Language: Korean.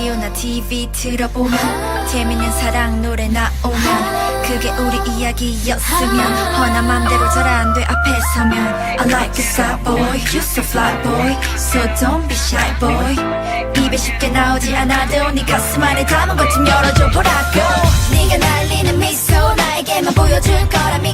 TV 틀어보면 재밌는 사랑 노래 나오면 그게 우리 이야기였으면 허나 맘대로 잘 안 돼 앞에 서면 I like a sad boy, you so fly boy So don't be shy boy. 입에 쉽게 나오지 않아도 네 가슴 안에 담은 것 좀 열어줘 보라고. 네가 날리는 미소 나에게만 보여줄 거라면